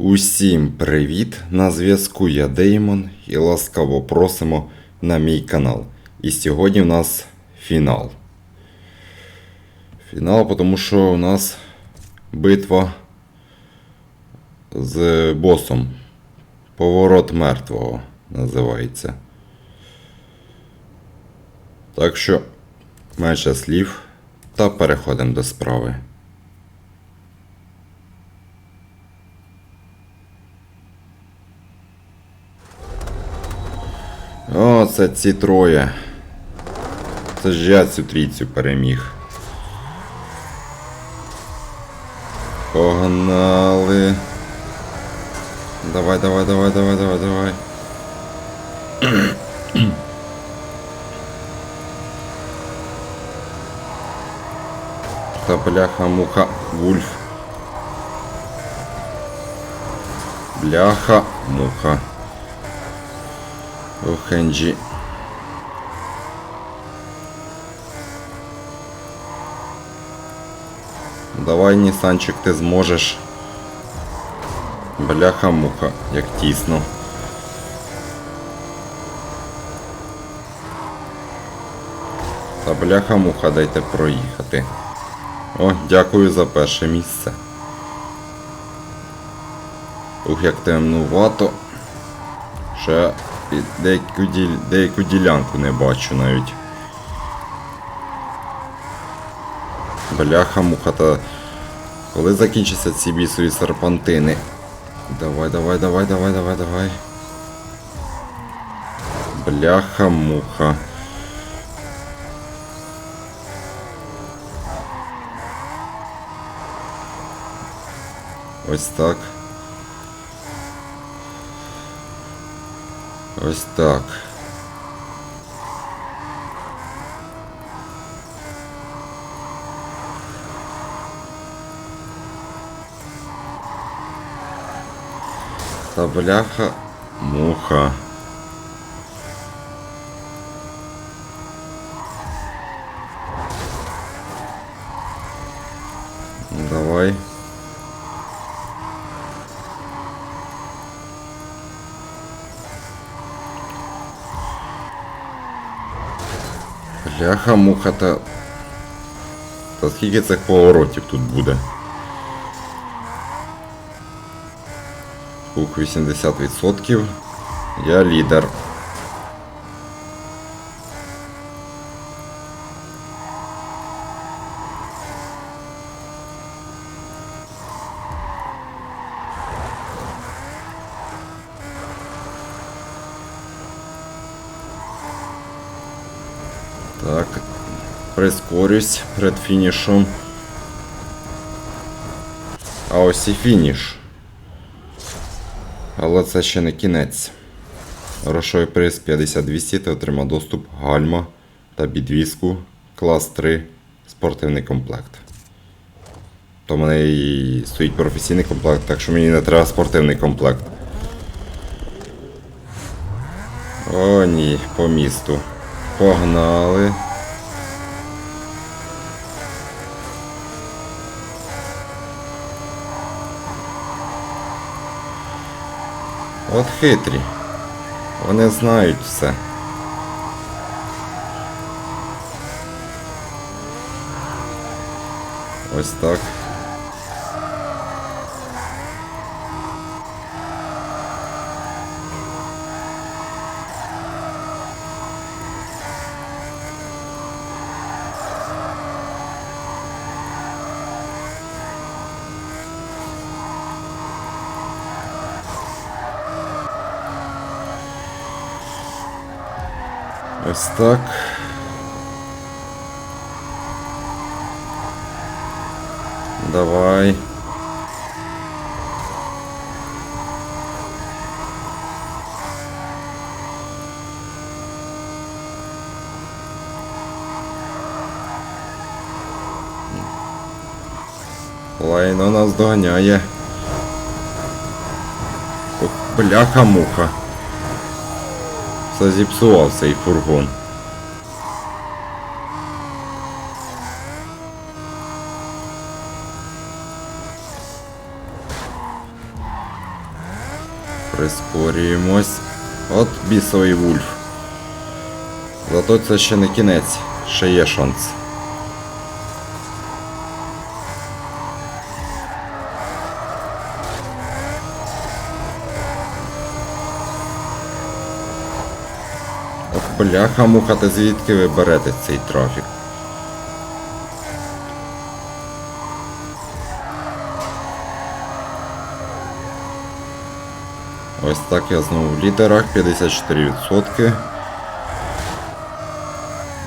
Усім привіт! На зв'язку я Деймон і ласкаво просимо на мій канал. І сьогодні в нас фінал. Фінал, тому що у нас битва з босом. Поворот мертвого називається. Так що менше слів та переходимо до справи. О, це ці троє. Це ж я цю трійцю переміг. Погнали. Давай, давай, давай, давай, давай, давай. Та бляха муха Вульф. Бляха муха. Ох, Енджі. Давай, Нісанчик, ти зможеш. Бляха-муха, як тісно. Та бляха-муха, дайте проїхати. О, дякую за перше місце. Ух, як темнувато. Ще деяку, діл... деяку ділянку не бачу навіть. Бляха муха та. Коли закінчаться ці бісові серпантини? Давай, давай, давай, давай, давай, давай. Бляха муха. Ось так. Ось так. Та бляха муха. Бляха муха та. Та скільки цих поворотів тут буде? Ух, 80%. Я лідер. Так, прискорюсь перед фінішом. А ось і фініш. Але це ще не кінець. Грошовий приз 5200 та отримав доступ гальма та підвіску клас 3 спортивний комплект. То в мене і стоїть професійний комплект, так що мені не треба спортивний комплект. О, ні, по місту. Погнали. От хитрі. Вони знають все. Ось так. Ось так. Давай. Лайно нас доганяє. Бляха-муха. Все зіпсував цей фургон. Прискорюємось. От бісовий вульф. Зато це ще не кінець, ще є шанс. Бляха, муха, ти звідки ви берете цей трафік? Ось так я знову в лідерах, 54%.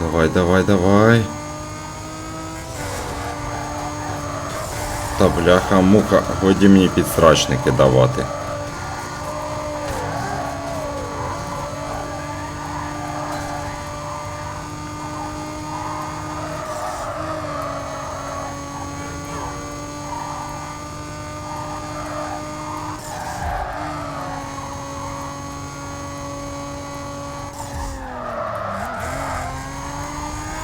Давай, давай, давай. Та бляха, муха, годі мені підсрачники давати.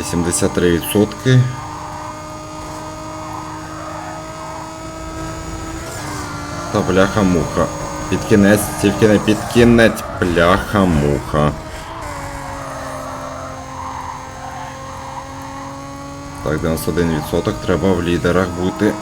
Вісімдесят три відсотки. Та бляха-муха. Під кінець, тільки не під кінець, бляха-муха. Так, 91% треба в лідерах бути.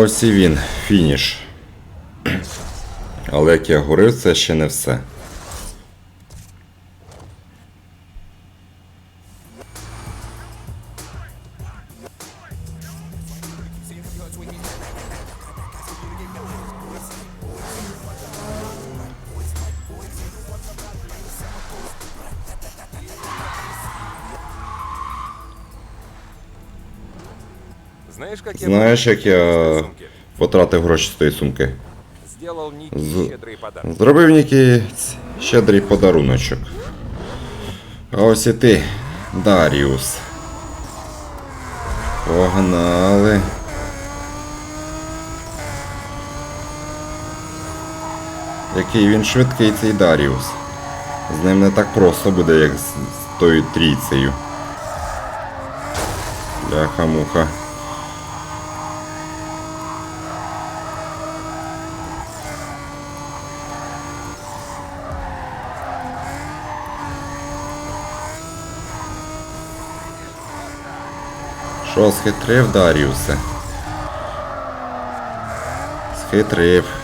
Ось і він, фініш. Але як я говорив, це ще не все. Знаєш, як я потратив гроші з тої сумки? З-. Зробив Нікі щедрий подаруночок. А ось і ти, Даріус. Погнали. Який він швидкий цей Даріус. З ним не так просто буде, як з, з тою трійцею. Бляха-муха. Що, схитрив Даріусе? Схитрив.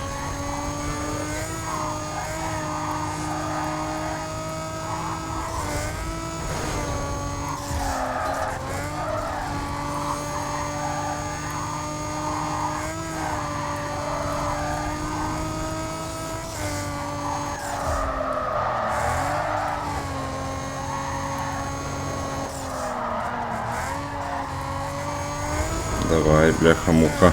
Давай, бляха-муха.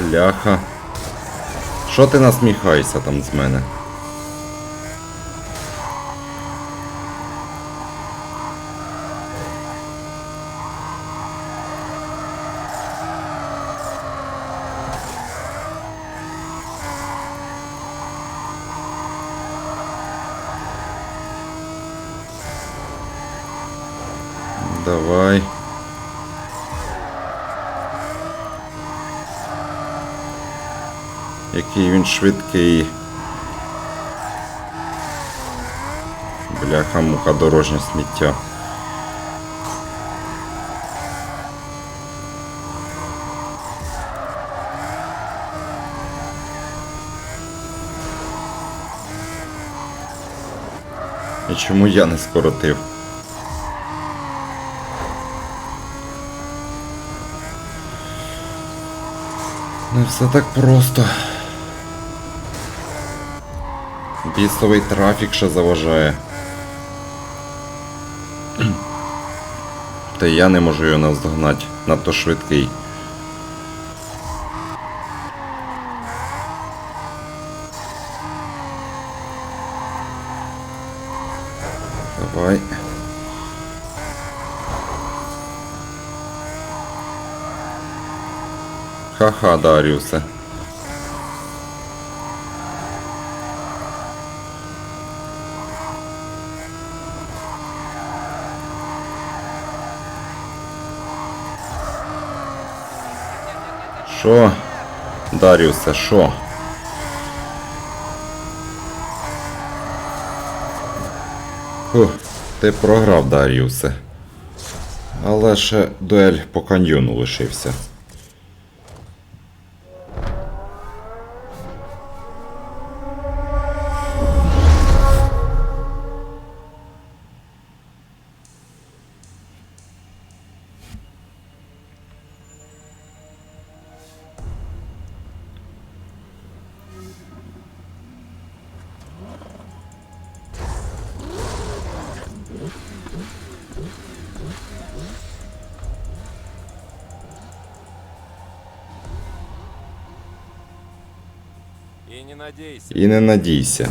Бляха. Що ти насміхаєшся там з мене? Давай. Який він швидкий. Бляха муха дорожнє сміття. І чому я не скоротив? Не все так просто. Бісовий трафік ще заважає. Та я не можу його наздогнати. Надто швидкий. Давай. Ха-ха, Даріусе. Що? Даріусе, що? Фух, ти програв, Даріусе. Але ще дуель по каньйону лишився. И не надейся. І не надійся.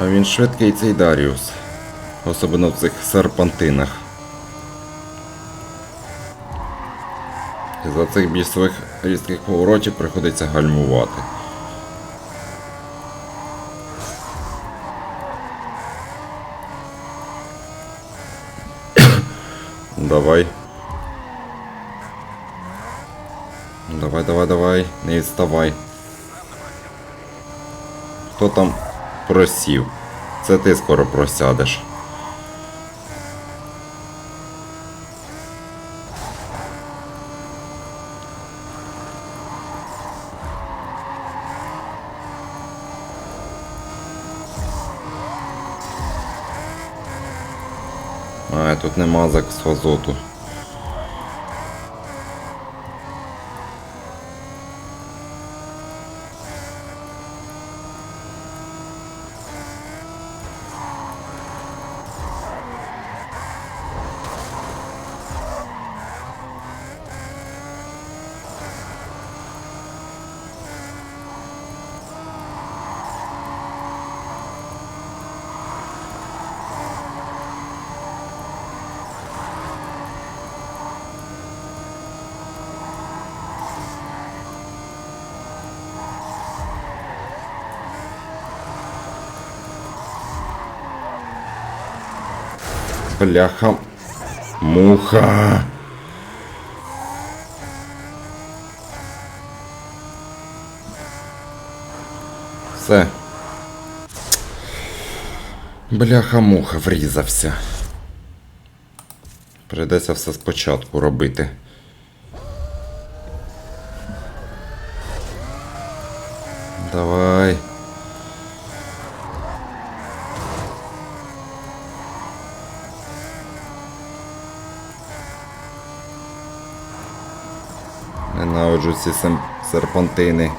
А він швидкий цей Даріус. Особливо в цих серпантинах. І за цих бісових різких поворотів приходиться гальмувати. Давай. Давай, давай, давай, не відставай. Хто там просів? Це ти скоро просядеш. Тут нема заксу азоту. Бляха. Муха. Все. Бляха муха врізався. Придеться все спочатку робити. Давай. Ненавиджу ці серпантини.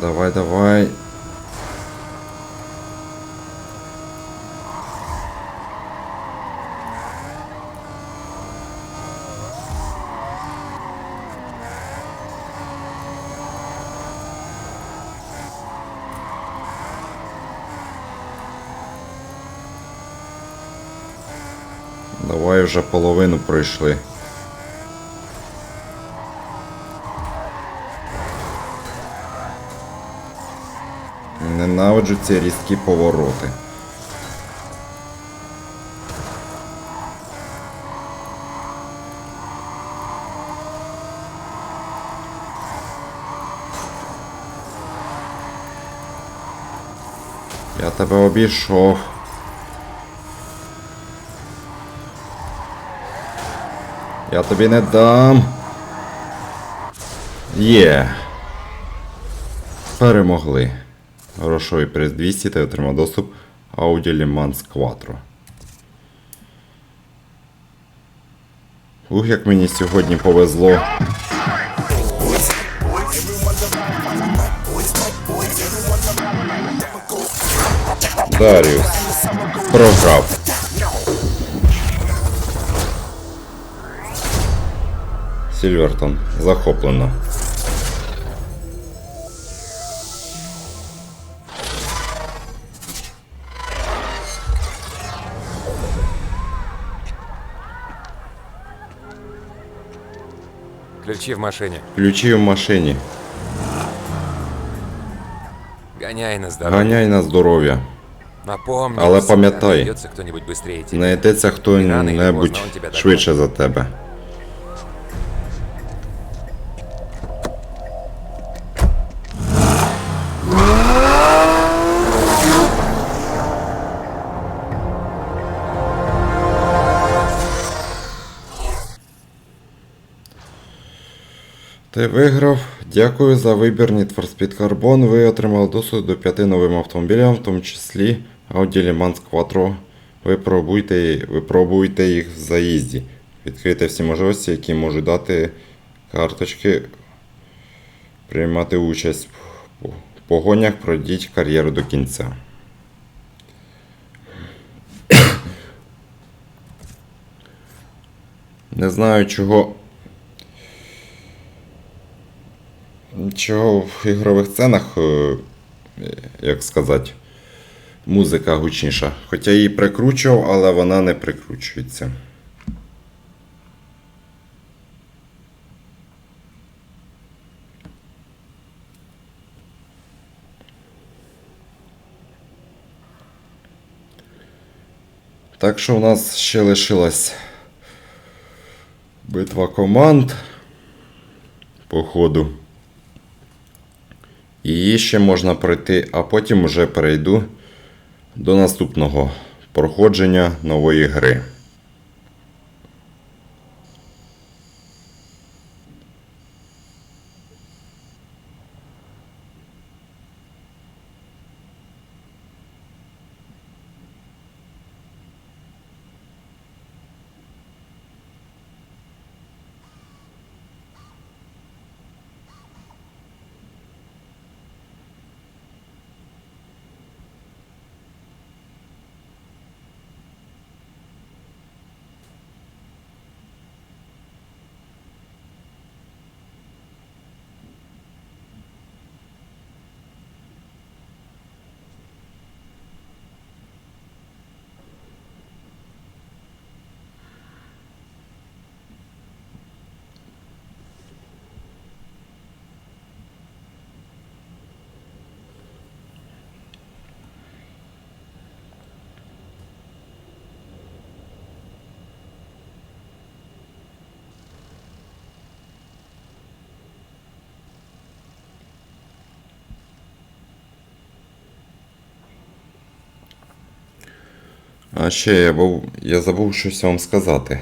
Давай, давай. вже половину пройшли. Ненавиджу ці різкі повороти. Я тебе обійшов. Я тобі не дам. Є. Перемогли. Грошовий приз 200 та отримав доступ Audi Le Mans Quattro. Ух, як мені сьогодні повезло. Даріус. Програв. Сільвертон. Захоплено. Ключи в машине. Ключі в машині. Гоняй на здоровье. Ганяй на здоров'я. Напомни, Але пам'ятай. Знайдеться хто-небудь швидше за тебе. Ти виграв. Дякую за вибір Need for Speed Carbon. Ви отримали доступ до п'яти новим автомобілям, в тому числі Audi Le Mans Quattro. Випробуйте, випробуйте їх в заїзді. Відкрийте всі можливості, які можуть дати карточки. Приймати участь в погонях, пройдіть кар'єру до кінця. Не знаю, чого. Чого в ігрових сценах, е, як сказати, музика гучніша. Хоча її прикручував, але вона не прикручується. Так що у нас ще лишилась битва команд по ходу. Її ще можна пройти, а потім вже перейду до наступного проходження нової гри. А ще я, був, я забув щось вам сказати.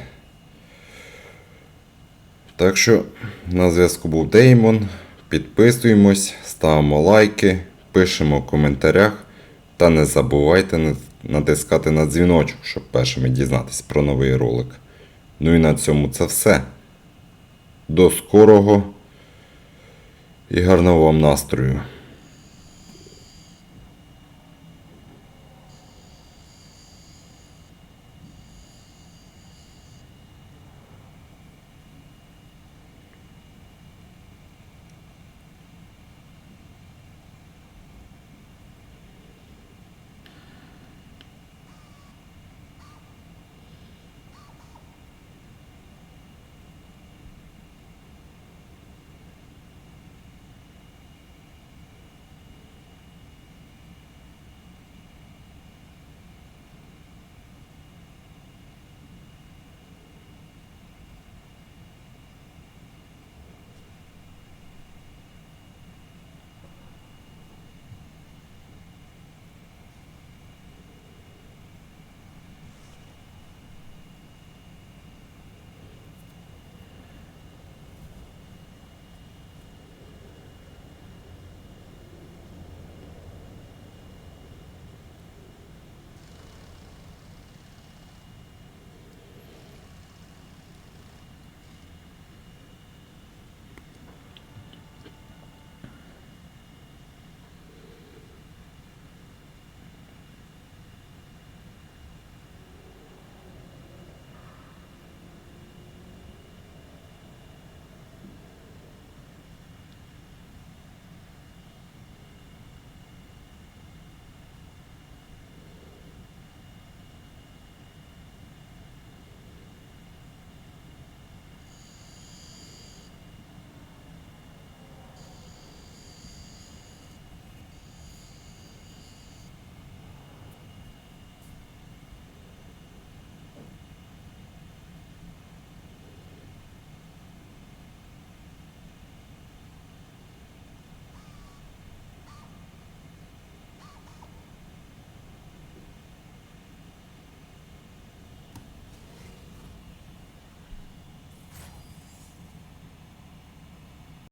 Так що на зв'язку був Деймон. Підписуємось, ставимо лайки, пишемо в коментарях. Та не забувайте натискати на дзвіночок, щоб першими дізнатися про новий ролик. Ну і на цьому це все. До скорого і гарного вам настрою!